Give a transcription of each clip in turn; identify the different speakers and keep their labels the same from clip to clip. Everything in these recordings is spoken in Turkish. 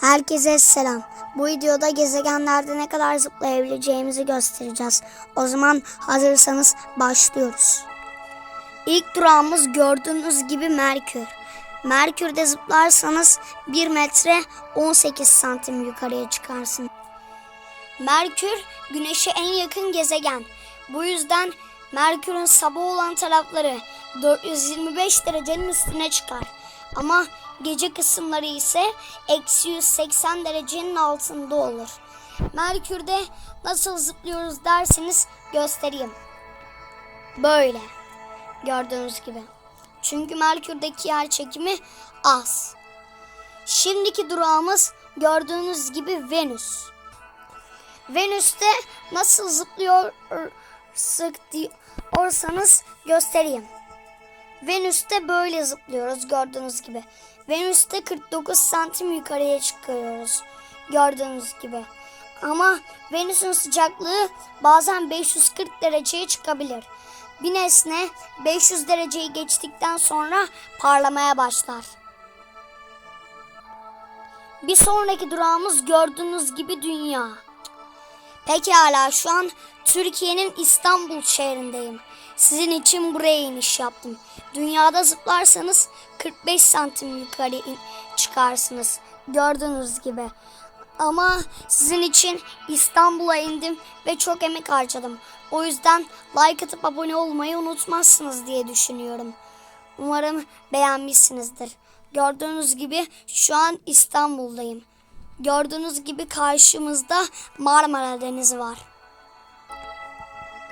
Speaker 1: Herkese selam. Bu videoda gezegenlerde ne kadar zıplayabileceğimizi göstereceğiz. O zaman hazırsanız başlıyoruz. İlk durağımız gördüğünüz gibi Merkür. Merkür'de zıplarsanız 1 metre 18 santim yukarıya çıkarsın. Merkür Güneş'e en yakın gezegen. Bu yüzden Merkür'ün sabah olan tarafları 425 derecenin üstüne çıkar. Ama gece kısımları ise eksi 180 derecenin altında olur. Merkür'de nasıl zıplıyoruz derseniz göstereyim. Böyle. Gördüğünüz gibi. Çünkü Merkür'deki yer çekimi az. Şimdiki durağımız gördüğünüz gibi Venüs. Venüs'te nasıl zıplıyor sık diyorsanız göstereyim. Venüs'te böyle zıplıyoruz gördüğünüz gibi. Venüs'te 49 santim yukarıya çıkıyoruz gördüğünüz gibi. Ama Venüs'ün sıcaklığı bazen 540 dereceye çıkabilir. Bir nesne 500 dereceyi geçtikten sonra parlamaya başlar. Bir sonraki durağımız gördüğünüz gibi dünya. Pekala şu an Türkiye'nin İstanbul şehrindeyim. Sizin için buraya iniş yaptım. Dünyada zıplarsanız 45 santim yukarı çıkarsınız. Gördüğünüz gibi. Ama sizin için İstanbul'a indim ve çok emek harcadım. O yüzden like atıp abone olmayı unutmazsınız diye düşünüyorum. Umarım beğenmişsinizdir. Gördüğünüz gibi şu an İstanbul'dayım. Gördüğünüz gibi karşımızda Marmara Denizi var.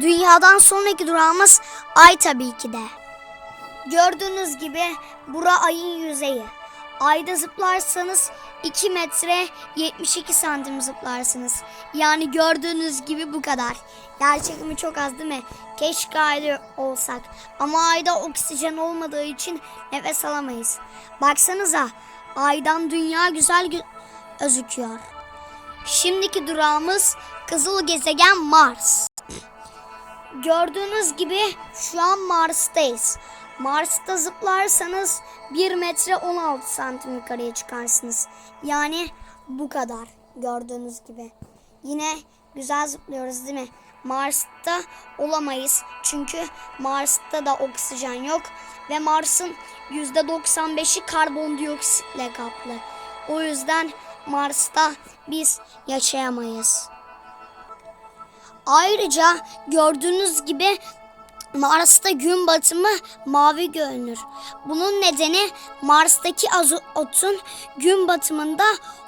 Speaker 1: Dünyadan sonraki durağımız Ay tabii ki de. Gördüğünüz gibi bura ayın yüzeyi. Ayda zıplarsanız 2 metre 72 santim zıplarsınız. Yani gördüğünüz gibi bu kadar. Yer çekimi çok az değil mi? Keşke ayda olsak. Ama ayda oksijen olmadığı için nefes alamayız. Baksanıza aydan dünya güzel gözüküyor. Şimdiki durağımız kızıl gezegen Mars. Gördüğünüz gibi şu an Mars'tayız. Mars'ta zıplarsanız 1 metre 16 santim yukarıya çıkarsınız. Yani bu kadar gördüğünüz gibi. Yine güzel zıplıyoruz değil mi? Mars'ta olamayız. Çünkü Mars'ta da oksijen yok. Ve Mars'ın %95'i karbondioksitle kaplı. O yüzden Mars'ta biz yaşayamayız. Ayrıca gördüğünüz gibi Mars'ta gün batımı mavi görünür. Bunun nedeni Mars'taki azotun gün batımında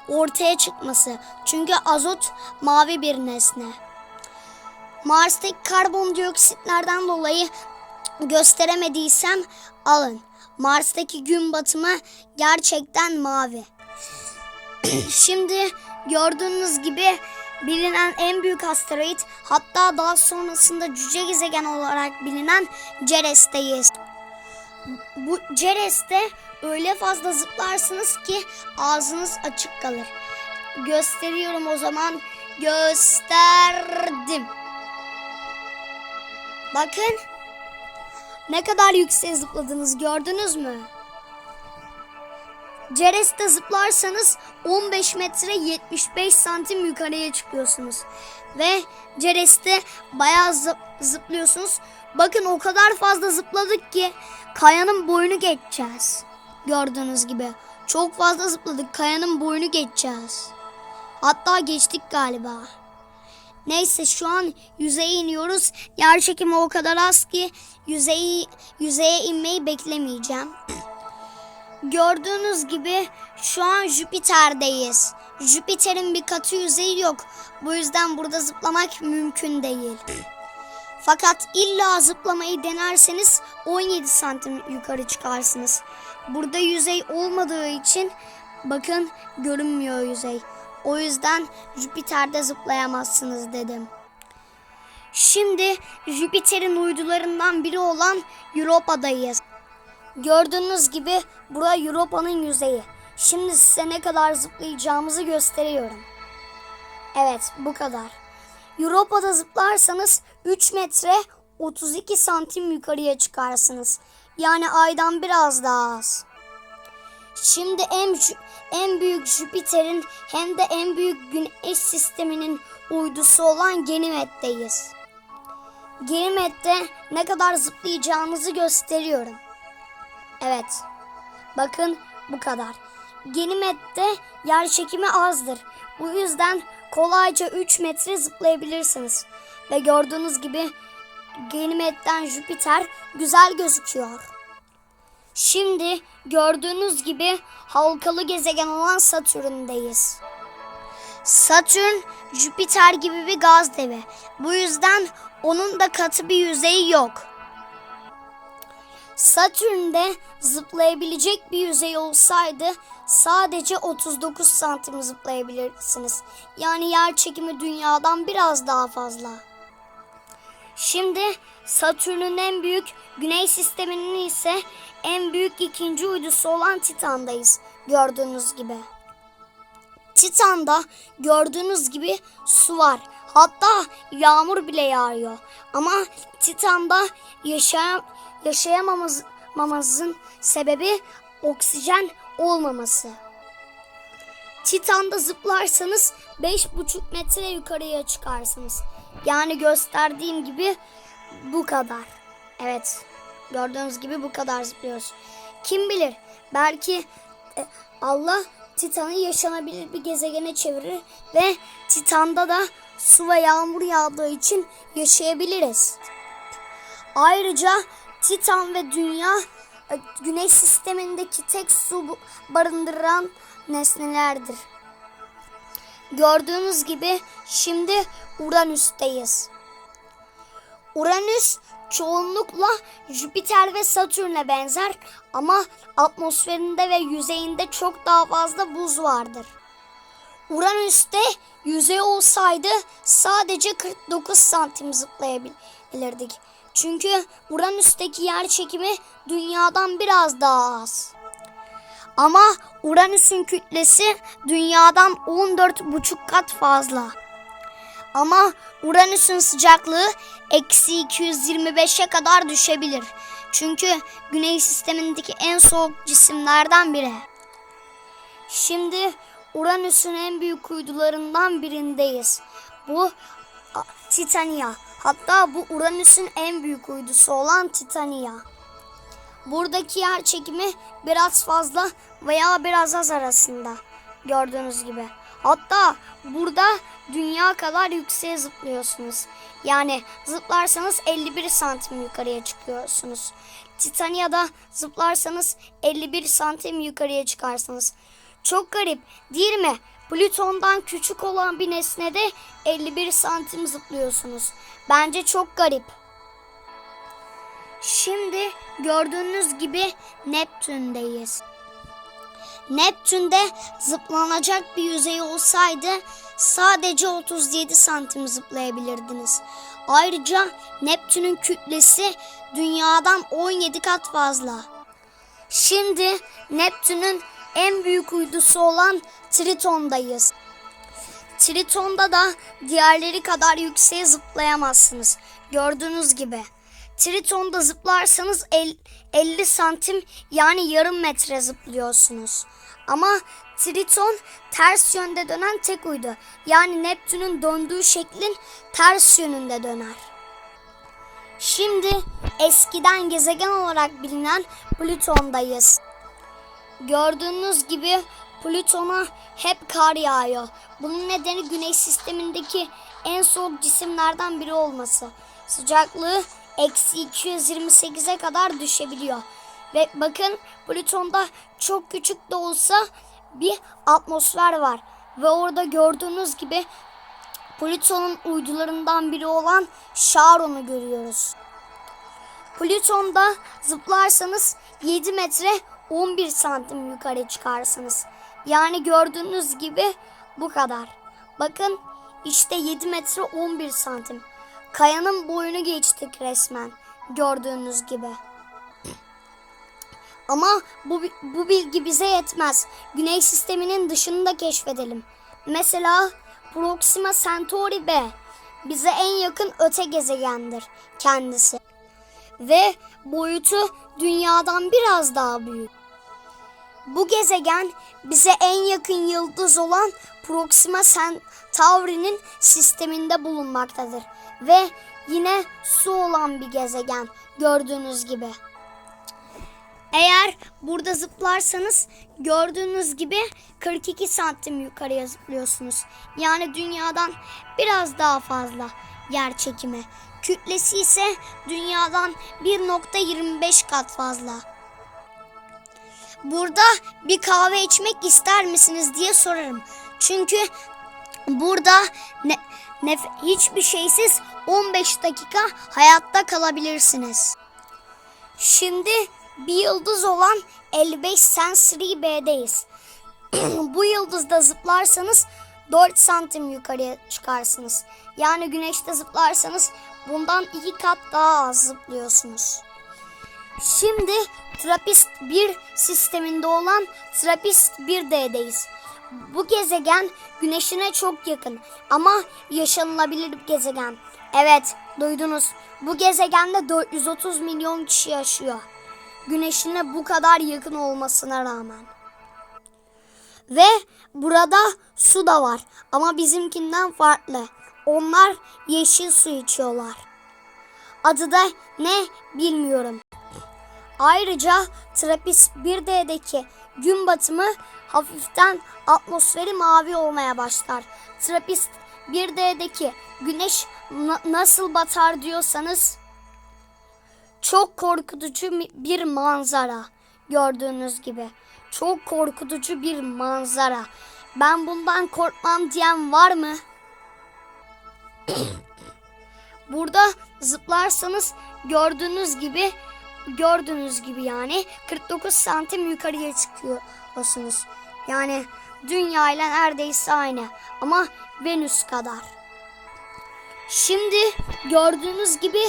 Speaker 1: ortaya çıkması. Çünkü azot mavi bir nesne. Mars'taki karbondioksitlerden dolayı gösteremediysem alın. Mars'taki gün batımı gerçekten mavi. Şimdi gördüğünüz gibi bilinen en büyük asteroid hatta daha sonrasında cüce gezegen olarak bilinen Ceres'teyiz. Bu Ceres'te öyle fazla zıplarsınız ki ağzınız açık kalır. Gösteriyorum o zaman. Gösterdim. Bakın ne kadar yüksek zıpladınız gördünüz mü? Ceres'te zıplarsanız 15 metre 75 santim yukarıya çıkıyorsunuz. Ve Ceres'te bayağı zıp- zıplıyorsunuz. Bakın o kadar fazla zıpladık ki kayanın boyunu geçeceğiz. Gördüğünüz gibi. Çok fazla zıpladık. Kayanın boyunu geçeceğiz. Hatta geçtik galiba. Neyse şu an yüzeye iniyoruz. Yer çekimi o kadar az ki yüzeyi, yüzeye inmeyi beklemeyeceğim. Gördüğünüz gibi şu an Jüpiter'deyiz. Jüpiter'in bir katı yüzeyi yok. Bu yüzden burada zıplamak mümkün değil. Fakat illa zıplamayı denerseniz 17 santim yukarı çıkarsınız. Burada yüzey olmadığı için bakın görünmüyor yüzey. O yüzden Jüpiter'de zıplayamazsınız dedim. Şimdi Jüpiter'in uydularından biri olan Europa'dayız. Gördüğünüz gibi bura Europa'nın yüzeyi. Şimdi size ne kadar zıplayacağımızı gösteriyorum. Evet bu kadar. Europa'da zıplarsanız 3 metre 32 santim yukarıya çıkarsınız. Yani aydan biraz daha az. Şimdi en, en büyük Jüpiter'in hem de en büyük Güneş sisteminin uydusu olan Ganymed'deyiz. Ganymed'de ne kadar zıplayacağınızı gösteriyorum. Evet. Bakın bu kadar. Ganymed'de yer çekimi azdır. Bu yüzden kolayca 3 metre zıplayabilirsiniz. Ve gördüğünüz gibi Ganymed'den Jüpiter güzel gözüküyor. Şimdi gördüğünüz gibi halkalı gezegen olan Satürn'deyiz. Satürn Jüpiter gibi bir gaz devi. Bu yüzden onun da katı bir yüzeyi yok. Satürn'de zıplayabilecek bir yüzey olsaydı sadece 39 santim zıplayabilirsiniz. Yani yer çekimi dünyadan biraz daha fazla. Şimdi Satürn'ün en büyük Güney sisteminin ise en büyük ikinci uydusu olan Titan'dayız gördüğünüz gibi. Titan'da gördüğünüz gibi su var. Hatta yağmur bile yağıyor. Ama Titan'da yaşayam yaşayamamamızın sebebi oksijen olmaması. Titan'da zıplarsanız 5,5 metre yukarıya çıkarsınız. Yani gösterdiğim gibi bu kadar. Evet. Gördüğünüz gibi bu kadar zıplıyoruz. Kim bilir belki e, Allah Titan'ı yaşanabilir bir gezegene çevirir ve Titan'da da su ve yağmur yağdığı için yaşayabiliriz. Ayrıca Titan ve Dünya e, Güneş sistemindeki tek su barındıran nesnelerdir. Gördüğünüz gibi şimdi Uranüs'teyiz. Uranüs çoğunlukla Jüpiter ve Satürn'e benzer ama atmosferinde ve yüzeyinde çok daha fazla buz vardır. Uranüs'te yüzey olsaydı sadece 49 santim zıplayabilirdik. Çünkü Uranüs'teki yer çekimi dünyadan biraz daha az. Ama Uranüs'ün kütlesi dünyadan 14,5 kat fazla. Ama Uranüs'ün sıcaklığı eksi 225'e kadar düşebilir. Çünkü Güney sistemindeki en soğuk cisimlerden biri. Şimdi Uranüs'ün en büyük uydularından birindeyiz. Bu Titania. Hatta bu Uranüs'ün en büyük uydusu olan Titania. Buradaki yer çekimi biraz fazla veya biraz az arasında. Gördüğünüz gibi. Hatta burada dünya kadar yükseğe zıplıyorsunuz. Yani zıplarsanız 51 santim yukarıya çıkıyorsunuz. Titania'da zıplarsanız 51 santim yukarıya çıkarsınız. Çok garip değil mi? Plüton'dan küçük olan bir nesnede 51 santim zıplıyorsunuz. Bence çok garip. Şimdi gördüğünüz gibi Neptün'deyiz. Neptün'de zıplanacak bir yüzey olsaydı sadece 37 santim zıplayabilirdiniz. Ayrıca Neptün'ün kütlesi dünyadan 17 kat fazla. Şimdi Neptün'ün en büyük uydusu olan Triton'dayız. Triton'da da diğerleri kadar yükseğe zıplayamazsınız. Gördüğünüz gibi. Triton'da zıplarsanız el- 50 santim yani yarım metre zıplıyorsunuz. Ama Triton ters yönde dönen tek uydu. Yani Neptün'ün döndüğü şeklin ters yönünde döner. Şimdi eskiden gezegen olarak bilinen Plüton'dayız. Gördüğünüz gibi Plüton'a hep kar yağıyor. Bunun nedeni Güneş sistemindeki en soğuk cisimlerden biri olması. Sıcaklığı eksi 228'e kadar düşebiliyor. Ve bakın Plüton'da çok küçük de olsa bir atmosfer var. Ve orada gördüğünüz gibi Plüton'un uydularından biri olan Charon'u görüyoruz. Plüton'da zıplarsanız 7 metre 11 santim yukarı çıkarsınız. Yani gördüğünüz gibi bu kadar. Bakın işte 7 metre 11 santim. Kayanın boyunu geçtik resmen. Gördüğünüz gibi. Ama bu, bu bilgi bize yetmez. Güneş sisteminin dışını da keşfedelim. Mesela Proxima Centauri b bize en yakın öte gezegendir kendisi. Ve boyutu dünyadan biraz daha büyük. Bu gezegen bize en yakın yıldız olan Proxima Centauri'nin sisteminde bulunmaktadır ve yine su olan bir gezegen gördüğünüz gibi. Eğer burada zıplarsanız gördüğünüz gibi 42 santim yukarıya zıplıyorsunuz. Yani dünyadan biraz daha fazla yer çekimi. Kütlesi ise dünyadan 1.25 kat fazla. Burada bir kahve içmek ister misiniz diye sorarım. Çünkü burada ne, nef- hiçbir şeysiz 15 dakika hayatta kalabilirsiniz. Şimdi bir yıldız olan 55 Sensory B'deyiz. Bu yıldızda zıplarsanız 4 santim yukarıya çıkarsınız. Yani güneşte zıplarsanız bundan 2 kat daha az zıplıyorsunuz. Şimdi Trappist 1 sisteminde olan Trappist 1D'deyiz. Bu gezegen güneşine çok yakın ama yaşanılabilir bir gezegen. Evet, duydunuz. Bu gezegende 430 milyon kişi yaşıyor. Güneşine bu kadar yakın olmasına rağmen. Ve burada su da var ama bizimkinden farklı. Onlar yeşil su içiyorlar. Adı da ne bilmiyorum. Ayrıca Trappist 1D'deki gün batımı hafiften atmosferi mavi olmaya başlar. Trappist 1D'deki güneş na- nasıl batar diyorsanız çok korkutucu bir manzara gördüğünüz gibi. Çok korkutucu bir manzara. Ben bundan korkmam diyen var mı? Burada zıplarsanız gördüğünüz gibi gördüğünüz gibi yani 49 santim yukarıya çıkıyorsunuz. Yani dünya ile neredeyse aynı ama Venüs kadar. Şimdi gördüğünüz gibi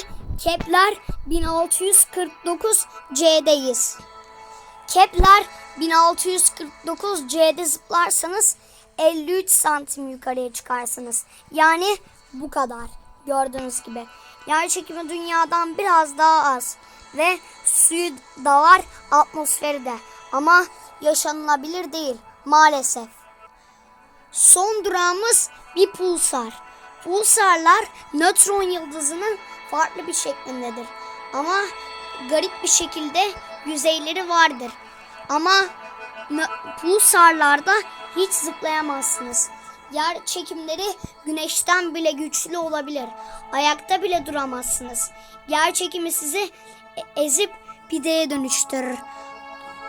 Speaker 1: Kepler 1649 C'deyiz. Kepler 1649 C'de zıplarsanız 53 santim yukarıya çıkarsınız. Yani bu kadar gördüğünüz gibi. Yer çekimi dünyadan biraz daha az ve suyu da var atmosferi de ama yaşanılabilir değil maalesef. Son durağımız bir pulsar. Pulsarlar nötron yıldızının farklı bir şeklindedir. Ama garip bir şekilde yüzeyleri vardır. Ama pulsarlarda hiç zıplayamazsınız. Yer çekimleri güneşten bile güçlü olabilir. Ayakta bile duramazsınız. Yer çekimi sizi e- ezip pideye dönüştürür.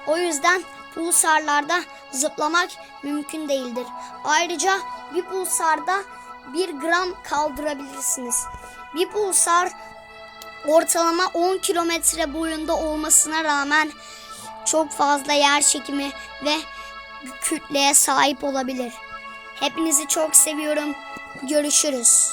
Speaker 1: O yüzden pulsarlarda zıplamak mümkün değildir. Ayrıca bir pulsarda bir gram kaldırabilirsiniz. Bir pulsar ortalama 10 kilometre boyunda olmasına rağmen çok fazla yer çekimi ve kütleye sahip olabilir. Hepinizi çok seviyorum. Görüşürüz.